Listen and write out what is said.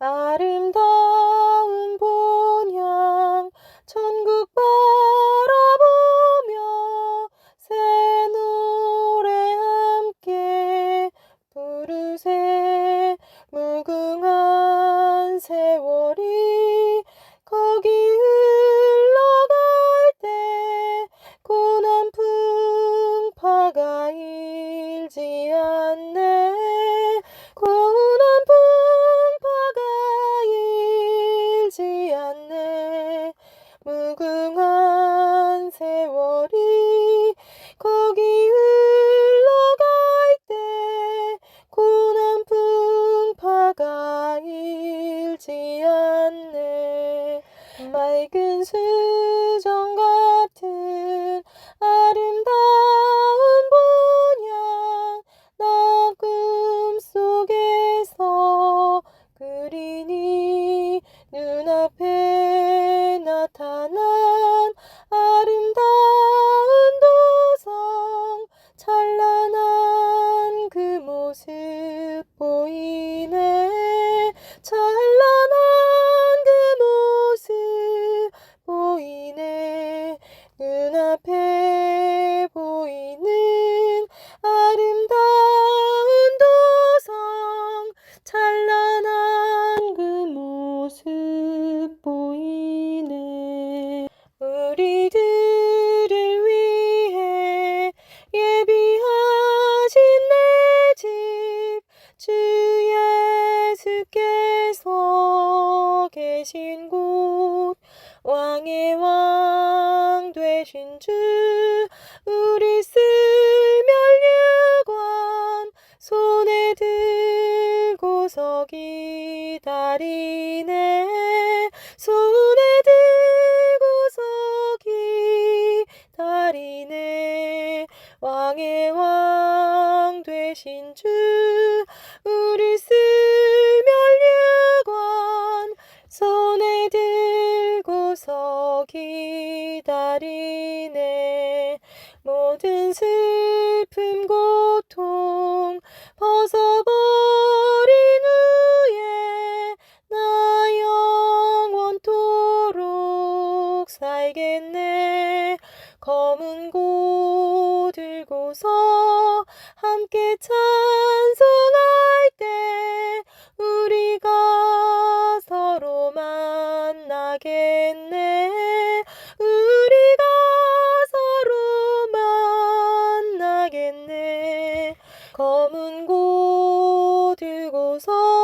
아름다운 본향 천국 바라보며 새 노래 함께 부르세. 무궁한 세월이 풍파가 일지 않네. 맑은 수정 같은 아름다운 본향 나 꿈속에서 그리니 눈앞에 나타난 아름다운 도성 찬란한 그 모습 보이네 계신 곳 왕의 왕 되신 주 우리 스멸유관 손에 들고서 기다리네. 손에 들고서 기다리네. 왕의 왕 되신 주 들고서 기다리네. 모든 슬픔 고통 벗어버린 후에 나 영원토록 살겠네. 검은 고 들고서 함께 찬송할 때 우리가 서로 만나겠 들